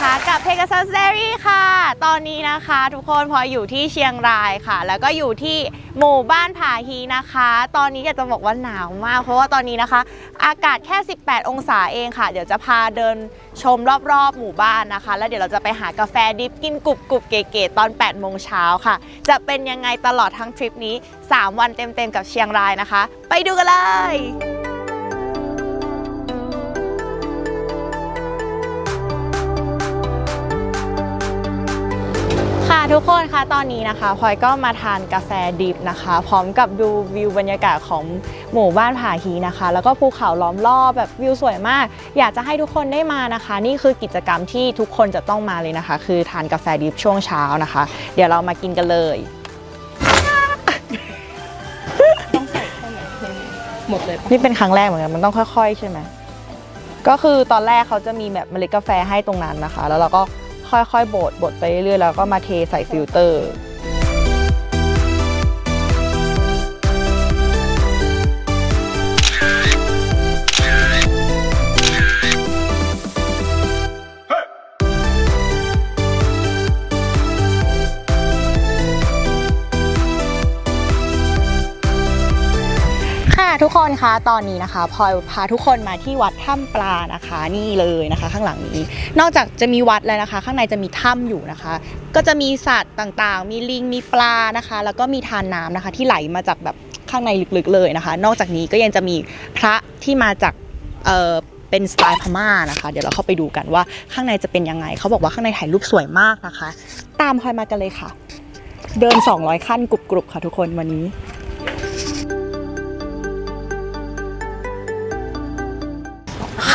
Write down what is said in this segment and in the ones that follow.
กับ Pegasus Dairy ค่ะ ตอนนี้นะคะทุกคนพออยู่ที่เชียงรายค่ะ แล้วก็อยู่ที่หมู่บ้านผาฮีนะคะ ตอนนี้อยากจะบอกว่าหนาวมาก เพราะว่าตอนนี้นะคะ อากาศแค่ 18 องศาเองค่ะ เดี๋ยวจะพาเดินชมรอบๆ หมู่บ้านนะคะ แล้วเดี๋ยวเราจะไปหากาแฟดิฟกินกรุบกรุบเก๋ๆตอน 8 โมงเช้าค่ะ จะเป็นยังไงตลอดทั้งทริปนี้ 3 วันเต็มๆกับเชียงรายนะคะ ไปดูกันเลย ทุกคนคะตอนนี้นะคะพลอยก็มาทานกาแฟดิบนะคะ พร้อมกับดูวิวบรรยากาศของหมู่บ้านผาฮีนะคะ แล้วก็ภูเขาล้อมรอบแบบวิวสวยมาก อยากจะให้ทุกคนได้มานะคะ นี่คือกิจกรรมที่ทุกคนจะต้องมาเลยนะคะ คือทานกาแฟดิบช่วงเช้านะคะ เดี๋ยวเรามากินกันเลยต้องใส่แค่ไหนในนี้หมดเลยปะนี่เป็นครั้งแรกเหมือนกันมันต้องค่อย ๆ ใช่ไหมก็คือตอนแรกเขาจะมีแบบเมล็ดกาแฟให้ตรงนั้นนะคะ แล้วเราก็ ค่อยๆบดบดไปเรื่อยๆแล้วก็มาเทใส่ฟิลเตอร์ ทุกคนคะตอนนี้นะคะพลอยพาทุกคนมาที่วัดถ้ำปลานะคะนี่เลยนะคะ ข้างหลังนี้ นอกจากจะมีวัดแล้วนะคะ ข้างในจะมีถ้ำอยู่นะคะ ก็จะมีสัตว์ต่างๆ มีลิงมีปลานะคะ แล้วก็มีทานน้ำนะคะ ที่ไหลมาจากแบบข้างในลึกๆเลยนะคะ นอกจากนี้ก็ยังจะมีพระที่มาจากเอ่อเป็นสไตล์พม่านะคะ เดี๋ยวเราเข้าไปดูกันว่าข้างในจะเป็นยังไง เขาบอกว่าข้างในถ่ายรูปสวยมากนะคะ ตามพลอยมากันเลยค่ะ เดิน 200 ขั้นกรุบๆค่ะทุกคนวันนี้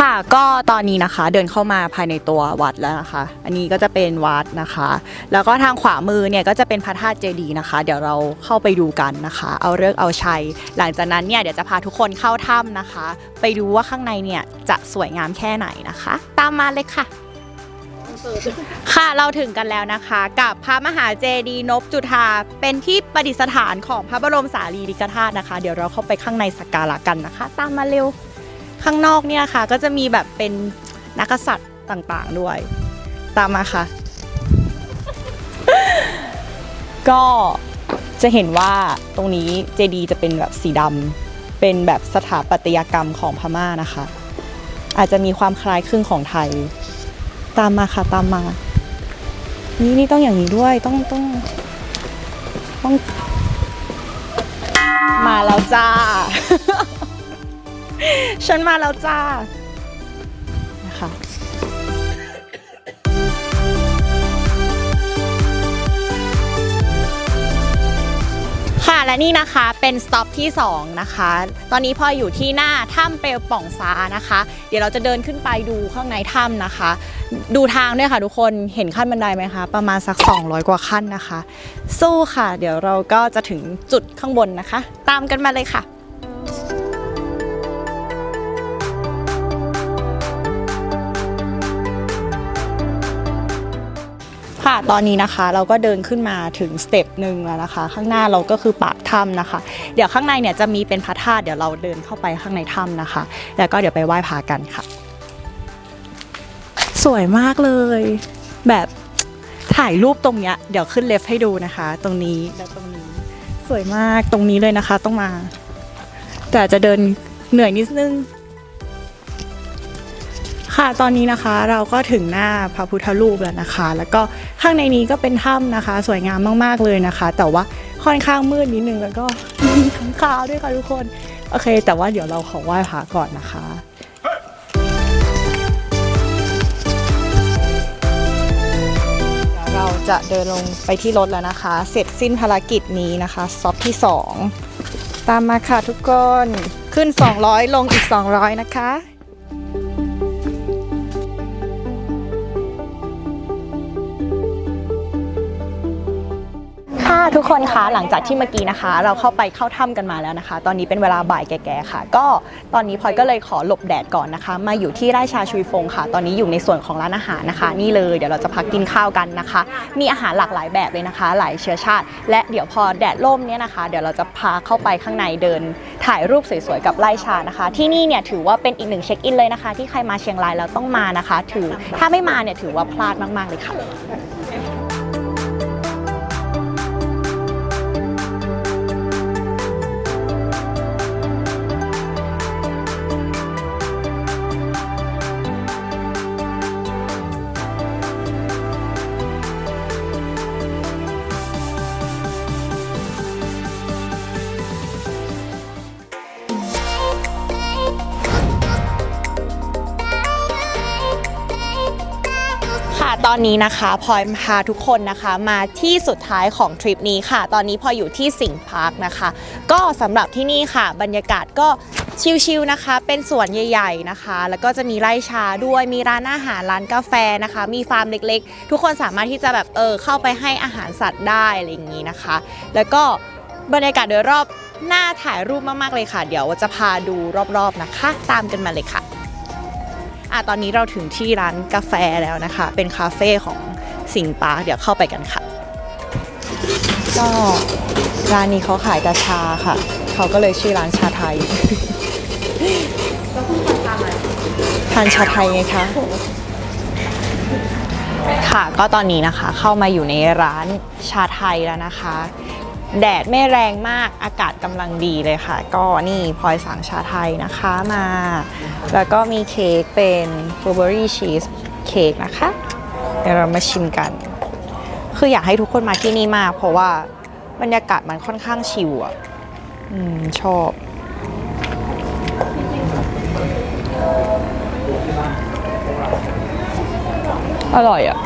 ค่ะ ก็ตอนนี้นะคะเดินเข้ามาภายในตัววัดแล้วนะคะ อันนี้ก็จะเป็นวัดนะคะ แล้วก็ทางขวามือเนี่ยก็จะเป็นพระธาตุเจดีย์นะคะ เดี๋ยวเราเข้าไปดูกันนะคะ เอาเลิกเอาชัย หลังจากนั้นเนี่ยเดี๋ยวจะพาทุกคนเข้าถ้ำนะคะ ไปดูว่าข้างในเนี่ยจะสวยงามแค่ไหนนะคะ ตามมาเลยค่ะ ค่ะเราถึงกันแล้วนะคะ กับพระมหาเจดีย์นพจุธาเป็นที่ประดิษฐานของพระบรมสารีริกธาตุนะคะ เดี๋ยวเราเข้าไปข้างในสักการะกันนะคะ ตามมาเร็ว ข้างนอกเนี่ยค่ะ ก็จะมีแบบเป็นนักกษัตริย์ต่างๆด้วย ตามมาค่ะ ก็จะเห็นว่าตรงนี้เจดีจะเป็นแบบสีดำเป็นแบบสถาปัตยกรรมของพม่านะคะ อาจจะมีความคล้ายคลึงของไทย ตามมาค่ะตามมา นี่นี่ต้องอย่างนี้ด้วยต้องต้องต้อง มาแล้วจ้า ฉันมาแล้วจ้า นะคะค่ะและนี่นะคะเป็นสต็อปที่ 2 นะคะ ตอนนี้พออยู่ที่หน้าถ้ำเปลวป่องฟ้านะคะ เดี๋ยวเราจะเดินขึ้นไปดูข้างในถ้ำนะคะ ดูทางด้วยค่ะทุกคนเห็นขั้นบันไดไหมคะ ประมาณสัก 200 กว่าขั้นนะคะ สู้ค่ะ เดี๋ยวเราก็จะถึงจุดข้างบนนะคะ ตามกันมาเลยค่ะ ค่ะ ตอนนี้นะคะเราก็เดินขึ้นมาถึงสเต็ปหนึ่งแล้วนะคะ ข้างหน้าเราก็คือปากถ้ำนะคะ เดี๋ยวข้างในเนี่ยจะมีเป็นพระธาตุเดี๋ยวเราเดินเข้าไปข้างในถ้ำนะคะ แล้วก็เดี๋ยวไปไหว้พระกันค่ะ สวยมากเลย แบบถ่ายรูปตรงเนี้ยเดี๋ยวขึ้นเลฟให้ดูนะคะ ตรงนี้แล้วตรงนี้ สวยมากตรงนี้เลยนะคะ ต้องมา แต่จะเดินเหนื่อยนิดนึง ค่ะตอนนี้นะคะเราก็ถึงหน้าพระพุทธรูปแล้วนะคะ แล้วก็ข้างในนี้ก็เป็นถ้ำนะคะ สวยงามมากๆเลยนะคะ แต่ว่าค่อนข้างมืดนิดนึงแล้วก็มีข้งคาวด้วยค่ะทุกคนโอเค แต่ว่าเดี๋ยวเราขอไหว้พระก่อนนะคะเราจะเดินลงไปที่รถแล้วนะคะ เสร็จสิ้นภารกิจนี้นะคะซอปที่ 2 ตามมาค่ะทุกคน ขึ้น 200 ลงอีก 200 นะคะ ค่ะทุกคนคะหลังจากที่เมื่อกี้นะคะ เราเข้าไปเข้าถ้ำกันมาแล้วนะคะ ตอนนี้เป็นเวลาบ่ายแก่ๆค่ะ ก็ตอนนี้พลอยก็เลยขอหลบแดดก่อนนะคะ มาอยู่ที่ไร่ชาชุยฟงค่ะ ตอนนี้อยู่ในส่วนของร้านอาหารนะคะ นี่เลยเดี๋ยวเราจะพักกินข้าวกันนะคะ มีอาหารหลากหลายแบบเลยนะคะ หลายเชื้อชาติ และเดี๋ยวพอแดดล่มเนี่ยนะคะ เดี๋ยวเราจะพาเข้าไปข้างในเดิน ถ่ายรูปสวยๆกับไร่ชานะคะ ที่นี่เนี่ยถือว่าเป็นอีกหนึ่งเช็คอินเลยนะคะ ที่ใครมาเชียงรายแล้วต้องมานะคะ ถือถ้าไม่มาเนี่ยถือว่าพลาดมากๆเลยค่ะ ตอนนี้นะคะพลอยพาทุกคนนะคะ มาที่สุดท้ายของทริปนี้ค่ะ ตอนนี้พลอยอยู่ที่สิงห์พาร์คนะคะ ก็สำหรับที่นี่ค่ะ บรรยากาศก็ชิลๆนะคะ เป็นสวนใหญ่ๆนะคะ แล้วก็จะมีไร่ชาด้วยมีร้านอาหารร้านกาแฟนะคะ มีฟาร์มเล็กๆ ทุกคนสามารถที่จะแบบเออเข้าไปให้อาหารสัตว์ได้อะไรอย่างนี้นะคะ แล้วก็บรรยากาศโดยรอบน่าถ่ายรูปมากๆเลยค่ะ เดี๋ยวจะพาดูรอบๆนะคะ ตามกันมาเลยค่ะ อะตอนนี้เราถึงที่ร้านกาแฟแล้วนะคะ เป็นคาเฟ่ของสิงปาเดี๋ยวเข้าไปกันค่ะ ก็ร้านนี้เขาขายแต่ชาค่ะ เขาก็เลยชื่อร้านชาไทยทานชาไทยไงคะค่ะก็ตอนนี้นะคะเข้ามาอยู่ในร้านชาไทยแล้วนะคะ แดดไม่แรงมากอากาศกำลังดีเลยค่ะ ก็นี่พลอยสั่งชาไทยนะคะมา แล้วก็มีเค้กเป็นบลูเบอรี่ชีสเค้กนะคะ เดี๋ยวเรามาชิมกัน คืออยากให้ทุกคนมาที่นี่มาก เพราะว่าบรรยากาศมันค่อนข้างชิลอะอืม ชอบ อร่อยอะ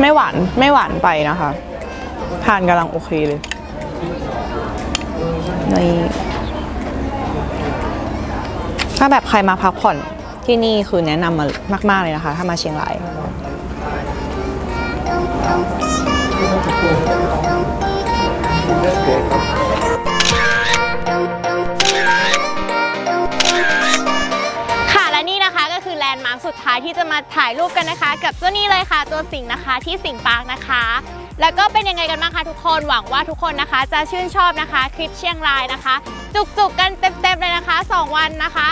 ไม่หวาน ไม่หวานไปนะคะ ทานกำลังโอเคเลยนี่ถ้าแบบใครมาพักผ่อนที่นี่คือแนะนำมามาก ๆ เลยนะคะ ถ้ามาเชียงราย ที่จะมาถ่ายรูปกันนะคะ กับเจ้านี่เลยค่ะ ตัวสิงห์นะคะที่สิงห์ปาร์คนะคะ แล้วก็เป็นยังไงกันบ้างคะทุกคนหวังว่าทุกคนนะคะ จะชื่นชอบนะคะคลิปเชียงรายนะคะ จุกๆกันเต็มๆเลยนะคะ 2 วันนะคะ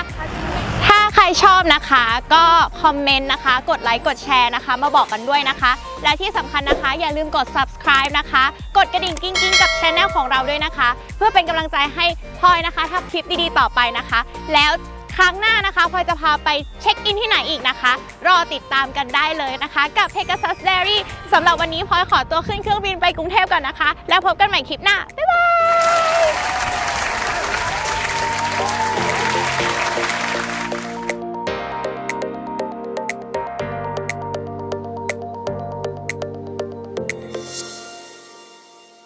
ถ้าใครชอบนะคะ ก็คอมเมนต์นะคะ กดไลค์กดแชร์นะคะ มาบอกกันด้วยนะคะ และที่สำคัญนะคะ อย่าลืมกด subscribe นะคะ กดกระดิ่งกิ้งกิ้งกับช anel ของเราด้วยนะคะ เพื่อเป็นกำลังใจให้พลอยนะคะทำคลิปดีๆต่อไปนะคะ แล้ว ครั้งหน้านะคะพลอยจะพาไปเช็คอินที่ไหนอีกนะคะ รอติดตามกันได้เลยนะคะ กับ Pegasus Diary สำหรับวันนี้พลอยขอตัวขึ้นเครื่องบินไปกรุงเทพก่อนนะคะ แล้วพบกันใหม่คลิปหน้า บ๊ายบาย